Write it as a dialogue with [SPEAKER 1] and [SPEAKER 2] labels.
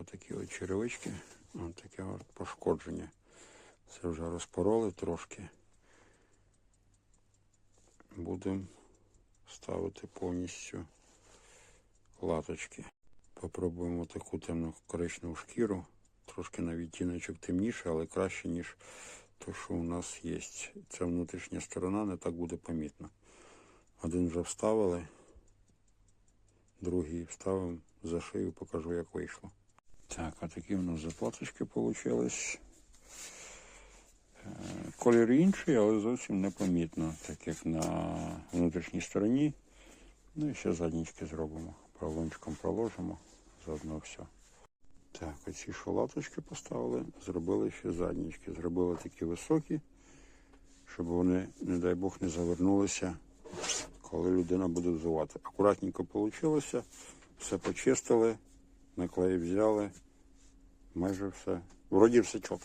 [SPEAKER 1] отакі от черевички, ось таке от пошкодження. Це вже розпороли трошки. Будемо ставити повністю латочки. Попробуємо таку темну коричневу шкіру. Трошки на відтіночок темніше, але краще, ніж те, що у нас є. Ця внутрішня сторона не так буде помітна. Один вже вставили, другий вставимо за шию, покажу, як вийшло. Так, а такі в нас заплаточки вийшли. Колір інший, але зовсім непомітно, так як на внутрішній стороні. Ну і ще заднічки зробимо. Правончиком проложимо, заодно все. Так, оці шалаточки поставили, зробили ще заднічки. Зробили такі високі, щоб вони, не дай Бог, не завернулися, коли людина буде взувати. Акуратненько вийшло, все почистили, наклеї взяли, майже все. Вроді все чітко.